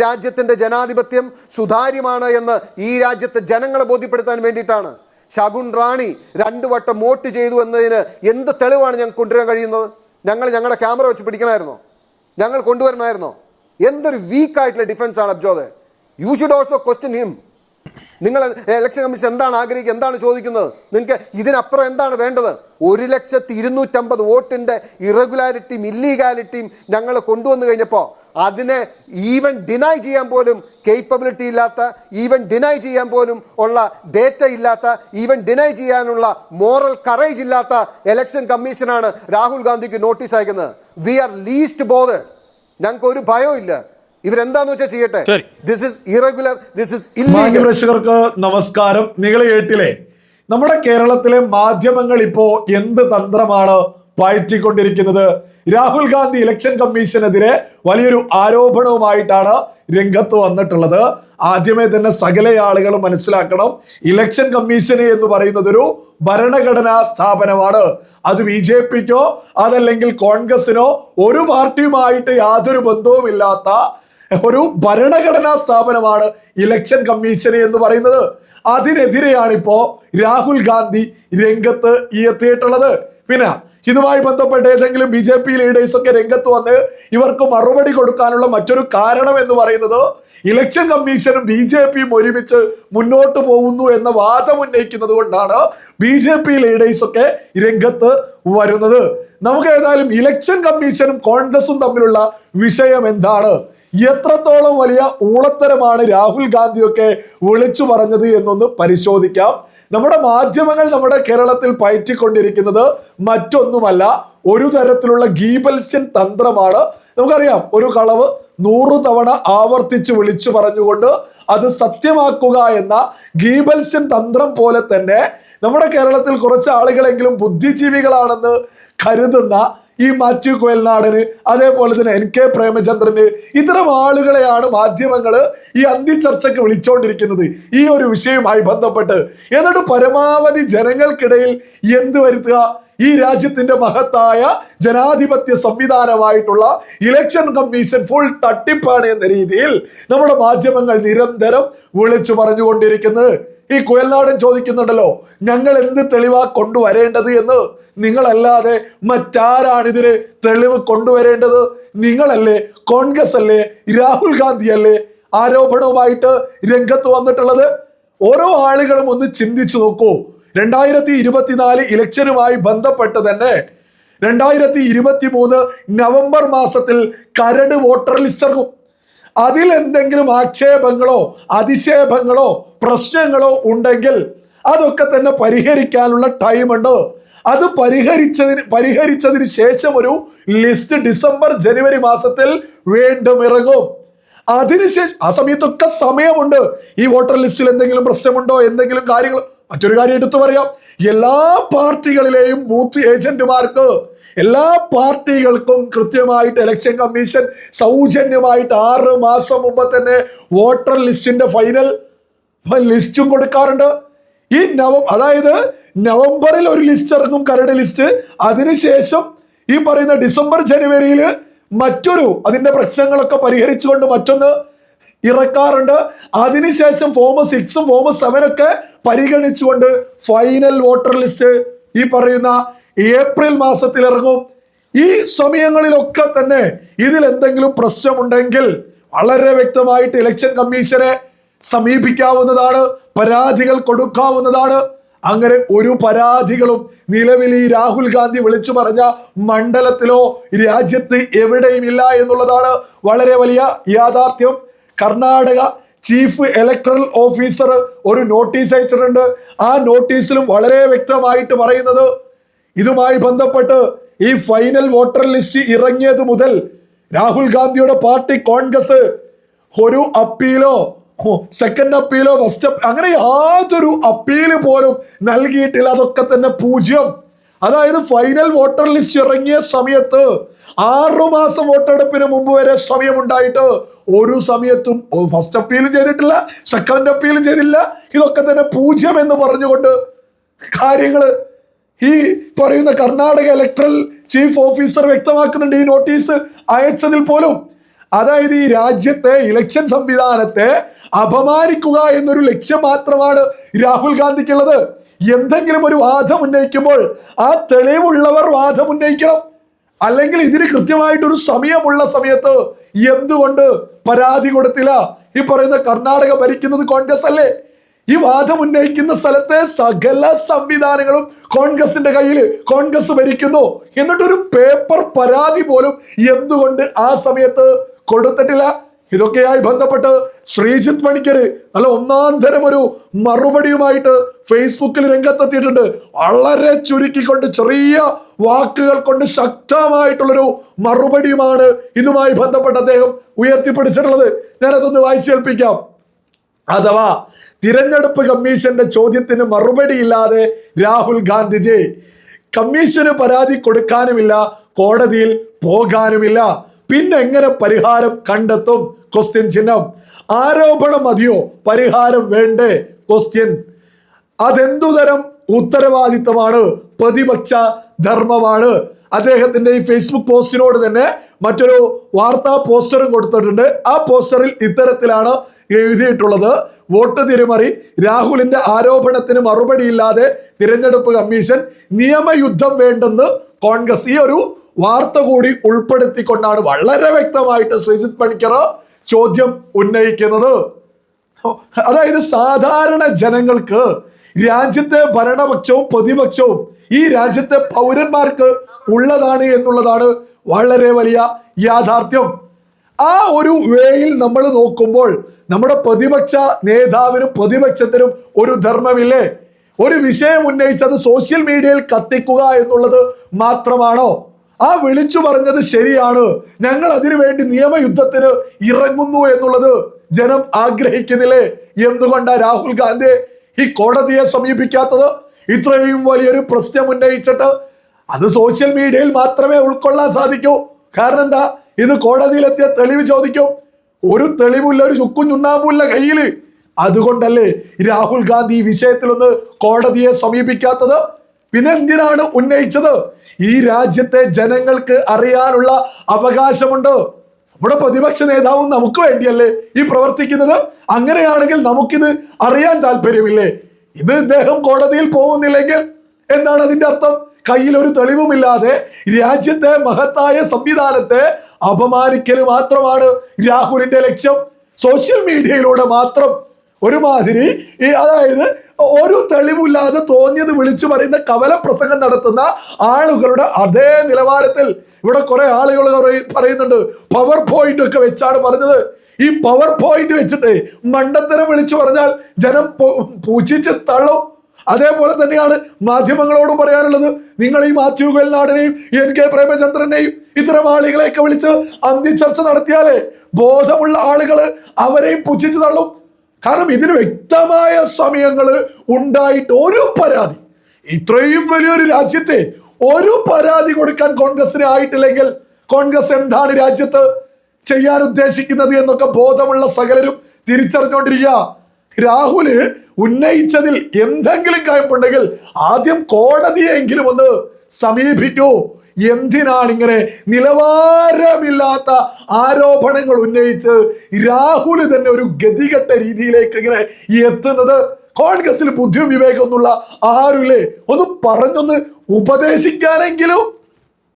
രാജ്യത്തിന്റെ ജനാധിപത്യം സുതാര്യമാണ് എന്ന് ഈ രാജ്യത്തെ ജനങ്ങളെ ബോധ്യപ്പെടുത്താൻ വേണ്ടിയിട്ടാണ്. ശകുൻ റാണി രണ്ടു വട്ടം വോട്ട് ചെയ്തു എന്നതിന് എന്ത് തെളിവാണ് ഞങ്ങൾക്ക് കൊണ്ടുവരാൻ കഴിയുന്നത്? ഞങ്ങൾ ഞങ്ങളുടെ ക്യാമറ വെച്ച് പിടിക്കണമായിരുന്നോ? ഞങ്ങൾ കൊണ്ടുവരണമായിരുന്നോ? എന്തൊരു വീക്കായിട്ടുള്ള ഡിഫൻസാണ് Abjod. You should also question him നിങ്ങൾ ഇലക്ഷൻ കമ്മീഷൻ എന്താണ് ആഗ്രഹിക്കുക എന്താണ് ചോദിക്കുന്നത്? നിങ്ങൾക്ക് ഇതിനപ്പുറം എന്താണ് വേണ്ടത്? ഒരു ലക്ഷത്തി ഇരുന്നൂറ്റമ്പത് വോട്ടിന്റെ ഇറഗുലാരിറ്റിയും ഇല്ലീഗാലിറ്റിയും ഞങ്ങൾ കൊണ്ടുവന്നു കഴിഞ്ഞപ്പോൾ അതിനെ ഈവൻ ഡിനൈ ചെയ്യാൻ പോലും കേപ്പബിലിറ്റി ഇല്ലാത്ത ഈവൻ ഡിനൈ ചെയ്യാൻ പോലും ഉള്ള ഡേറ്റ ഇല്ലാത്ത ഈവൻ ഡിനൈ ചെയ്യാനുള്ള മോറൽ കറേജ് ഇല്ലാത്ത ഇലക്ഷൻ കമ്മീഷനാണ് രാഹുൽ ഗാന്ധിക്ക് നോട്ടീസ് അയക്കുന്നത്. വി ആർ ലീസ്റ്റ് ബോധ് ഞങ്ങൾക്ക് ഒരു ഭയവും ഇല്ല. ഇവരെന്താന്ന് വെച്ചാൽ ചെയ്യട്ടെ? This is irregular this is പ്രേക്ഷകർക്ക് നമസ്കാരം. നിങ്ങൾ കേട്ടില്ലേ നമ്മുടെ കേരളത്തിലെ മാധ്യമങ്ങൾ ഇപ്പോ എന്ത് തന്ത്രമാണ് പയറ്റിക്കൊണ്ടിരിക്കുന്നത്? രാഹുൽ ഗാന്ധി ഇലക്ഷൻ കമ്മീഷനെതിരെ വലിയൊരു ആരോപണവുമായിട്ടാണ് രംഗത്ത് വന്നിട്ടുള്ളത്. ആദ്യമേ തന്നെ സകല ആളുകൾ മനസ്സിലാക്കണം ഇലക്ഷൻ കമ്മീഷൻ എന്ന് പറയുന്നത് ഒരു ഭരണഘടനാ സ്ഥാപനമാണ്. അത് ബി ജെ പിക്കോ അതല്ലെങ്കിൽ കോൺഗ്രസിനോ ഒരു പാർട്ടിയുമായിട്ട് യാതൊരു ബന്ധവുമില്ലാത്ത ഒരു ഭരണഘടനാ സ്ഥാപനമാണ് ഇലക്ഷൻ കമ്മീഷൻ എന്ന് പറയുന്നത്. അതിനെതിരെയാണ് ഇപ്പോ രാഹുൽ ഗാന്ധി രംഗത്ത് എത്തിയിട്ടുള്ളത്. പിന്നെ ഇതുമായി ബന്ധപ്പെട്ട് ഏതെങ്കിലും ബി ജെ പി ലീഡേഴ്സ് ഒക്കെ രംഗത്ത് വന്ന് ഇവർക്ക് മറുപടി കൊടുക്കാനുള്ള മറ്റൊരു കാരണം എന്ന് പറയുന്നത് ഇലക്ഷൻ കമ്മീഷനും ബി ജെ പിയും ഒരുമിച്ച് മുന്നോട്ട് പോകുന്നു എന്ന വാദം ഉന്നയിക്കുന്നത് കൊണ്ടാണ് ബി ജെ പി ലീഡേഴ്സ് ഒക്കെ രംഗത്ത് വരുന്നത്. നമുക്ക് ഏതായാലും ഇലക്ഷൻ കമ്മീഷനും കോൺഗ്രസും തമ്മിലുള്ള വിഷയം എന്താണ്? എത്രത്തോളം വലിയ ഊളത്തരമാണ് രാഹുൽ ഗാന്ധിയൊക്കെ വിളിച്ചു പറഞ്ഞത് എന്നൊന്ന് പരിശോധിക്കാം. നമ്മുടെ മാധ്യമങ്ങൾ നമ്മുടെ കേരളത്തിൽ പയറ്റിക്കൊണ്ടിരിക്കുന്നത് മറ്റൊന്നുമല്ല ഒരു തരത്തിലുള്ള ഗീബൽസ്യൻ തന്ത്രമാണ്. നമുക്കറിയാം ഒരു കളവ് നൂറ് തവണ ആവർത്തിച്ച് വിളിച്ചു പറഞ്ഞുകൊണ്ട് അത് സത്യമാക്കുക എന്ന ഗീബൽസ്യൻ തന്ത്രം പോലെ തന്നെ നമ്മുടെ കേരളത്തിൽ കുറച്ച് ആളുകളെങ്കിലും ബുദ്ധിജീവികളാണെന്ന് കരുതുന്ന ഈ മാത്യു കുയൽനാടന് അതേപോലെ തന്നെ എൻ കെ പ്രേമചന്ദ്രന് ഇത്തരം ആളുകളെയാണ് മാധ്യമങ്ങൾ ഈ അന്തിച്ചർച്ചയ്ക്ക് വിളിച്ചുകൊണ്ടിരിക്കുന്നത് ഈ ഒരു വിഷയവുമായി ബന്ധപ്പെട്ട് എന്നിട്ട് പരമാവധി ജനങ്ങൾക്കിടയിൽ എന്ത് വരുത്തുക? ഈ രാജ്യത്തിന്റെ മഹത്തായ ജനാധിപത്യ സംവിധാനമായിട്ടുള്ള ഇലക്ഷൻ കമ്മീഷൻ ഫുൾ തട്ടിപ്പാണ് എന്ന രീതിയിൽ നമ്മുടെ മാധ്യമങ്ങൾ നിരന്തരം വിളിച്ചു പറഞ്ഞുകൊണ്ടിരിക്കുന്നത്. ഈ കുയൽനാടൻ ചോദിക്കുന്നുണ്ടല്ലോ ഞങ്ങൾ എന്ത് തെളിവാ കൊണ്ടുവരേണ്ടത് എന്ന്? നിങ്ങളല്ലാതെ മറ്റാരാണിതിന് തെളിവ് കൊണ്ടുവരേണ്ടത്? നിങ്ങളല്ലേ കോൺഗ്രസ് അല്ലേ? രാഹുൽ ഗാന്ധി അല്ലേ ആരോപണവുമായിട്ട് രംഗത്ത് വന്നിട്ടുള്ളത്? ഓരോ ആളുകളും ഒന്ന് ചിന്തിച്ചു നോക്കൂ. രണ്ടായിരത്തി ഇരുപത്തിനാല് ഇലക്ഷനുമായി ബന്ധപ്പെട്ട് തന്നെ രണ്ടായിരത്തി ഇരുപത്തി മൂന്ന് നവംബർ മാസത്തിൽ കരട് വോട്ടർ ലിസ്റ്റ് ഇറങ്ങും. അതിൽ എന്തെങ്കിലും ആക്ഷേപങ്ങളോ അതിക്ഷേപങ്ങളോ പ്രശ്നങ്ങളോ ഉണ്ടെങ്കിൽ അതൊക്കെ തന്നെ പരിഹരിക്കാനുള്ള ടൈം ടൈമുണ്ട് അത് പരിഹരിച്ചതിന് പരിഹരിച്ചതിന് ശേഷം ഒരു ലിസ്റ്റ് ഡിസംബർ ജനുവരി മാസത്തിൽ വീണ്ടും ഇറങ്ങും. അതിനുശേഷം ആ സമയത്തൊക്കെ സമയമുണ്ട്. ഈ വോട്ടർ ലിസ്റ്റിൽ എന്തെങ്കിലും പ്രശ്നമുണ്ടോ? എന്തെങ്കിലും കാര്യങ്ങൾ? മറ്റൊരു കാര്യം എടുത്തു പറയാം. എല്ലാ പാർട്ടികളിലെയും ബൂത്ത് ഏജന്റുമാർക്ക് എല്ലാ പാർട്ടികൾക്കും കൃത്യമായിട്ട് ഇലക്ഷൻ കമ്മീഷൻ സൗജന്യമായിട്ട് ആറ് മാസം മുമ്പ് തന്നെ വോട്ടർ ലിസ്റ്റിന്റെ ഫൈനൽ ലിസ്റ്റും കൊടുക്കാറുണ്ട്. ഈ നവം അതായത് നവംബറിൽ ഒരു ലിസ്റ്റ് ഇറങ്ങും കരട് ലിസ്റ്റ്. അതിനുശേഷം ഈ പറയുന്ന ഡിസംബർ ജനുവരിയിൽ മറ്റൊരു അതിന്റെ പ്രശ്നങ്ങളൊക്കെ പരിഹരിച്ചുകൊണ്ട് മറ്റൊന്ന് ഇറക്കാറുണ്ട്. അതിനുശേഷം ഫോം സിക്സും ഫോം സെവനൊക്കെ പരിഗണിച്ചുകൊണ്ട് ഫൈനൽ വോട്ടർ ലിസ്റ്റ് ഈ പറയുന്ന ഏപ്രിൽ മാസത്തിൽ ഇറങ്ങും. ഈ സമയങ്ങളിലൊക്കെ തന്നെ ഇതിൽ എന്തെങ്കിലും പ്രശ്നമുണ്ടെങ്കിൽ വളരെ വ്യക്തമായിട്ട് ഇലക്ഷൻ കമ്മീഷനെ സമീപിക്കാവുന്നതാണ് പരാതികൾ കൊടുക്കാവുന്നതാണ്. അങ്ങനെ ഒരു പരാതികളും നിലവിൽ ഈ രാഹുൽ ഗാന്ധി വിളിച്ചു പറഞ്ഞ മണ്ഡലത്തിലോ രാജ്യത്ത് എവിടെയും ഇല്ല എന്നുള്ളതാണ് വളരെ വലിയ യാഥാർത്ഥ്യം. കർണാടക ചീഫ് ഇലക്ട്രൽ ഓഫീസർ ഒരു നോട്ടീസ് അയച്ചിട്ടുണ്ട്. ആ നോട്ടീസിലും വളരെ വ്യക്തമായിട്ട് പറയുന്നത് ഇതുമായി ബന്ധപ്പെട്ട് ഈ ഫൈനൽ വോട്ടർ ലിസ്റ്റ് ഇറങ്ങിയത് മുതൽ രാഹുൽ ഗാന്ധിയുടെ പാർട്ടി കോൺഗ്രസ് ഒരു അപ്പീലോ സെക്കൻഡ് അപ്പീലോ ഫസ്റ്റ് അങ്ങനെ യാതൊരു അപ്പീൽ പോലും നൽകിയിട്ടില്ല. അതൊക്കെ തന്നെ പൂജ്യം. അതായത് ഫൈനൽ വോട്ടർ ലിസ്റ്റ് ഇറങ്ങിയ സമയത്ത് ആറു മാസം വോട്ടെടുപ്പിന് മുമ്പ് വരെ സമയമുണ്ടായിട്ട് ഒരു സമയത്തും ഫസ്റ്റ് അപ്പീലും ചെയ്തിട്ടില്ല സെക്കൻഡ് അപ്പീലും ചെയ്തില്ല. ഇതൊക്കെ തന്നെ പൂജ്യം എന്ന് പറഞ്ഞുകൊണ്ട് കാര്യങ്ങൾ ഈ പറയുന്ന കർണാടക ഇലക്ട്രൽ ചീഫ് ഓഫീസർ വ്യക്തമാക്കുന്നുണ്ട്. ഈ നോട്ടീസ് അയച്ചതിൽ പോലും അതായത് ഈ രാജ്യത്തെ ഇലക്ഷൻ സംവിധാനത്തെ അപമാനിക്കുക എന്നൊരു ലക്ഷ്യം മാത്രമാണ് രാഹുൽ ഗാന്ധിക്കുള്ളത്. എന്തെങ്കിലും ഒരു വാദം ഉന്നയിക്കുമ്പോൾ ആ തെളിവുള്ളവർ വാദം ഉന്നയിക്കണം. അല്ലെങ്കിൽ ഇതിന് കൃത്യമായിട്ടൊരു സമയമുള്ള സമയത്ത് എന്തുകൊണ്ട് പരാതി കൊടുത്തില്ല? ഈ പറയുന്ന കർണാടക ഭരിക്കുന്നത് കോൺഗ്രസ് അല്ലേ? ഈ വാദം ഉന്നയിക്കുന്ന സ്ഥലത്തെ സകല സംവിധാനങ്ങളും കോൺഗ്രസിന്റെ കയ്യിൽ കോൺഗ്രസ് ഭരിക്കുന്നു. എന്നിട്ടൊരു പേപ്പർ പരാതി പോലും എന്തുകൊണ്ട് ആ സമയത്ത് കൊടുത്തിട്ടില്ല? ഇതൊക്കെയായി ബന്ധപ്പെട്ട് ശ്രീജിത്ത് മണിക്കർ നല്ല ഒന്നാം തരം ഒരു മറുപടിയുമായിട്ട് ഫേസ്ബുക്കിൽ രംഗത്തെത്തിയിട്ടുണ്ട്. വളരെ ചുരുക്കിക്കൊണ്ട് ചെറിയ വാക്കുകൾ കൊണ്ട് ശക്തമായിട്ടുള്ളൊരു മറുപടിയുമാണ് ഇതുമായി ബന്ധപ്പെട്ട് അദ്ദേഹം ഉയർത്തിപ്പിടിച്ചിട്ടുള്ളത്. ഞാനതൊന്ന് വായിച്ചു കേൾപ്പിക്കാം അഥവാ തിരഞ്ഞെടുപ്പ് കമ്മീഷന്റെ ചോദ്യത്തിന് മറുപടിയില്ലാതെ രാഹുൽ ഗാന്ധിജി കമ്മീഷന് പരാതി കൊടുക്കാനുമില്ല കോടതിയിൽ പോകാനുമില്ല. പിന്നെ എങ്ങനെ പരിഹാരം കണ്ടെത്തും? ക്വസ്റ്റ്യൻ ചിഹ്നം. ആരോപണം മതിയോ? പരിഹാരം വേണ്ടേ? ക്വസ്റ്റ്യൻ അതെന്തുതരം ഉത്തരവാദിത്തമാണ്? പ്രതിപക്ഷ ധർമ്മമാണ്. അദ്ദേഹത്തിന്റെ ഈ ഫേസ്ബുക്ക് പോസ്റ്റിനോട് തന്നെ മറ്റൊരു വാർത്താ പോസ്റ്ററും കൊടുത്തിട്ടുണ്ട്. ആ പോസ്റ്ററിൽ ഇത്തരത്തിലാണ് എഴുതിയിട്ടുള്ളത്. വോട്ട് തിരിമറി. രാഹുലിന്റെ ആരോപണത്തിന് മറുപടിയില്ലാതെ തിരഞ്ഞെടുപ്പ് കമ്മീഷൻ നിയമയുദ്ധം വേണ്ടെന്ന് കോൺഗ്രസ് ഈ ഒരു വാർത്ത കൂടി ഉൾപ്പെടുത്തിക്കൊണ്ടാണ് വളരെ വ്യക്തമായിട്ട് ശ്രീജിത് പണിക്കർ ചോദ്യം ഉന്നയിക്കുന്നത്. അതായത് സാധാരണ ജനങ്ങൾക്ക് രാജ്യത്തെ ഭരണപക്ഷവും പ്രതിപക്ഷവും ഈ രാജ്യത്തെ പൗരന്മാർക്ക് ഉള്ളതാണ് എന്നുള്ളതാണ് വളരെ വലിയ യാഥാർത്ഥ്യം. ആ ഒരു വേയിൽ നമ്മൾ നോക്കുമ്പോൾ നമ്മുടെ പ്രതിപക്ഷ നേതാവിനും പ്രതിപക്ഷത്തിനും ഒരു ധർമ്മമില്ലേ? ഒരു വിഷയം ഉന്നയിച്ചത് സോഷ്യൽ മീഡിയയിൽ കത്തിക്കുക എന്നുള്ളത് മാത്രമാണോ? ആ വിളിച്ചു പറഞ്ഞത് ശരിയാണ്. ഞങ്ങൾ അതിനു വേണ്ടി നിയമയുദ്ധത്തിന് ഇറങ്ങുന്നു എന്നുള്ളത് ജനം ആഗ്രഹിക്കുന്നില്ലേ? എന്തുകൊണ്ടാ രാഹുൽ ഗാന്ധി ഈ കോടതിയെ സമീപിക്കാത്തത്? ഇത്രയും വലിയൊരു പ്രശ്നം ഉന്നയിച്ചിട്ട് അത് സോഷ്യൽ മീഡിയയിൽ മാത്രമേ ഉൾക്കൊള്ളാൻ സാധിക്കൂ. കാരണം എന്താ? ഇത് കോടതിയിലെത്തിയ തെളിവ് ചോദിക്കും. ഒരു തെളിവില്ല ഒരു ചുക്കും ചുണ്ണാമ്പുമില്ല കയ്യിൽ അതുകൊണ്ടല്ലേ രാഹുൽ ഗാന്ധി ഈ വിഷയത്തിലൊന്ന് കോടതിയെ സമീപിക്കാത്തത്? പിന്നെ എന്തിനാണ് ഉന്നയിച്ചത്? ഈ രാജ്യത്തെ ജനങ്ങൾക്ക് അറിയാനുള്ള അവകാശമുണ്ട്. നമ്മുടെ പ്രതിപക്ഷ നേതാവും നമുക്ക് വേണ്ടിയല്ലേ ഈ പ്രവർത്തിക്കുന്നത്? അങ്ങനെയാണെങ്കിൽ നമുക്കിത് അറിയാൻ താല്പര്യമില്ലേ? ഇത് ഇദ്ദേഹം കോടതിയിൽ പോകുന്നില്ലെങ്കിൽ എന്താണ് അതിന്റെ അർത്ഥം? കയ്യിൽ ഒരു തെളിവുമില്ലാതെ രാജ്യത്തെ മഹത്തായ സംവിധാനത്തെ അപമാനിക്കൽ മാത്രമാണ് രാഹുലിന്റെ ലക്ഷ്യം. സോഷ്യൽ മീഡിയയിലൂടെ മാത്രം ഒരുമാതിരി ഈ അതായത് ഒരു തെളിവില്ലാതെ തോന്നിയത് വിളിച്ചു പറയുന്ന കവല പ്രസംഗം നടത്തുന്ന ആളുകളുടെ അതേ നിലവാരത്തിൽ ഇവിടെ കുറെ ആളുകൾ പറയുന്നുണ്ട്. പവർ പോയിന്റ് ഒക്കെ വെച്ചാണ് പറഞ്ഞത്. ഈ പവർ പോയിന്റ് വെച്ചിട്ട് മണ്ടത്തരം വിളിച്ചു പറഞ്ഞാൽ ജനം പൂച്ഛിച്ച് തള്ളും. അതേപോലെ തന്നെയാണ് മാധ്യമങ്ങളോടും പറയാനുള്ളത്. നിങ്ങൾ ഈ മാത്യു നാടിനെയും എൻ കെ പ്രേമചന്ദ്രനെയും ഇത്തരം ആളുകളെയൊക്കെ വിളിച്ച് അന്തിച്ചർച്ച നടത്തിയാലേ ബോധമുള്ള ആളുകൾ അവരെയും പുച്ഛിച്ചു തള്ളും. കാരണം ഇതിന് വ്യക്തമായ സമയങ്ങൾ ഉണ്ടായിട്ട് ഒരു പരാതി. ഇത്രയും വലിയൊരു രാജ്യത്തെ ഒരു പരാതി കൊടുക്കാൻ കോൺഗ്രസിന് ആയിട്ടില്ലെങ്കിൽ കോൺഗ്രസ് എന്താണ് രാജ്യത്ത് ചെയ്യാൻ ഉദ്ദേശിക്കുന്നത് എന്നൊക്കെ ബോധമുള്ള സകലരും തിരിച്ചറിഞ്ഞുകൊണ്ടിരിക്കുക രാഹുൽ ഉന്നയിച്ചതിൽ എന്തെങ്കിലും കാര്യമുണ്ടെങ്കിൽ ആദ്യം കോടതിയെങ്കിലും ഒന്ന് സമീപിക്കൂ. എന്തിനാണ് ഇങ്ങനെ നിലവാരമില്ലാത്ത ആരോപണങ്ങൾ ഉന്നയിച്ച് രാഹുൽ തന്നെ ഒരു ഗതികെട്ട രീതിയിലേക്ക് ഇങ്ങനെ എത്തുന്നത്? കോൺഗ്രസിൽ ബുദ്ധിയും വിവേകം ഒന്നുള്ള ആരുല്ലേ? ഒന്ന് പറഞ്ഞൊന്ന് ഉപദേശിക്കാനെങ്കിലും